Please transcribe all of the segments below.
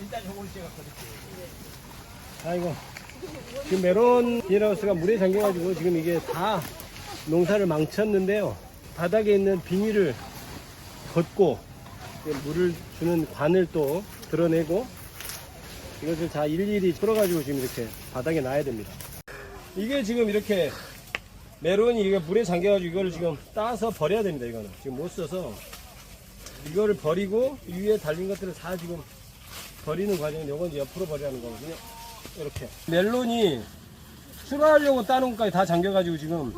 일단 저걸 제가 버릴게요. 아이고. 지금 메론 비닐하우스가 물에 잠겨가지고 지금 이게 다 농사를 망쳤는데요. 바닥에 있는 비닐을 걷고 물을 주는 관을 또 드러내고 이것을 다 일일이 풀어가지고 지금 이렇게 바닥에 놔야 됩니다. 이게 지금 이렇게 메론이 이게 물에 잠겨가지고 이거를 지금 따서 버려야 됩니다. 이거는 지금 못 써서 이거를 버리고 위에 달린 것들을 다 지금 버리는 과정이 요건 이제 옆으로 버리라는 거거든요. 이렇게 멜론이 출하하려고 따놓은 것까지 다 잠겨가지고 지금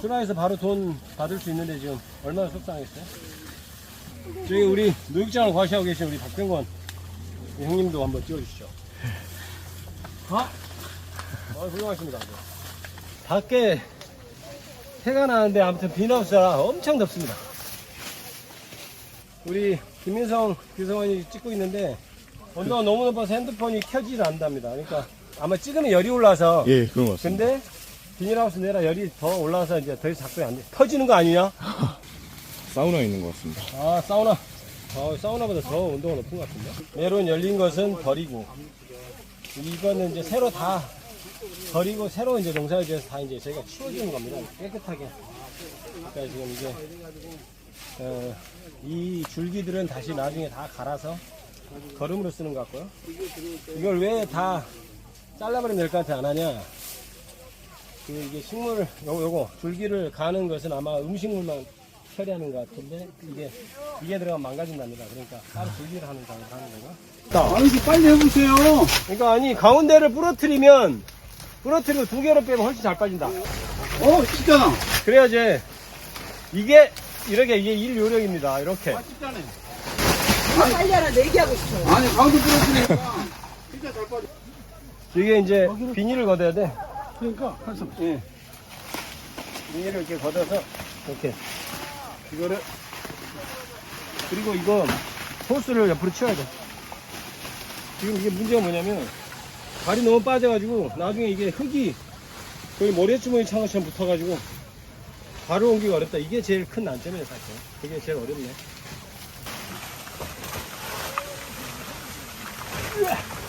출하해서 바로 돈 받을 수 있는데 지금 얼마나 속상했어요? 저기 우리 노육장을 과시하고 계신 우리 박병권 형님도 한번 찍어주시죠. 아, 아 훌륭하십니다. 밖에 해가 나는데 아무튼 비나우스라 엄청 덥습니다. 우리 김민성 규성원이 찍고 있는데 온도가 너무 높아서 핸드폰이 켜지질 않답니다. 그러니까 아마 찍으면 열이 올라서 예, 그런 것 같습니다. 근데 비닐하우스 내라 열이 더 올라서 이제 더 이상 작동이 안 돼. 터지는 거 아니냐? 사우나 있는 것 같습니다. 아 사우나. 어, 사우나보다 더 온도가 높은 것 같은데. 메론 열린 것은 버리고 이거는 이제 새로 다 버리고 새로 이제 농사에 대해서 다 이제 저희가 치워주는 겁니다. 깨끗하게. 그러니까 지금 이게 어, 이 줄기들은 다시 나중에 다 갈아서 거름으로 쓰는 것 같고요. 이걸 왜 다 잘라버리면 될것 같아 안 하냐? 그 이게 식물 요거, 요거 줄기를 가는 것은 아마 음식물만 처리하는 것 같은데 이게 이게 들어가면 망가진답니다. 그러니까 따로 줄기를 하는 작업을 하는 건가? 아니, 빨리 해보세요. 그러니까 아니 가운데를 부러뜨리면 부러뜨리고 두 개로 빼면 훨씬 잘 빠진다. 어, 진짜나. 그래야지 이게 이렇게 이게 일 요령입니다. 이렇게 아, 진짜네. 빨리 하나 내기하고 싶어요. 아니, 가운데 부러뜨리니까. 진짜 잘 빠져. 이게 이제 비닐을 걷어야 돼. 그러니까, 한참. 예. 비닐을 이렇게 걷어서 이렇게 이거를 그리고 이거 호스를 옆으로 치워야 돼. 지금 이게 문제가 뭐냐면 발이 너무 빠져가지고 나중에 이게 흙이 거의 모래주머니 창고처럼 붙어가지고 바로 옮기기 어렵다. 이게 제일 큰 난점이에요, 사실. 그게 제일 어렵네. Yeah.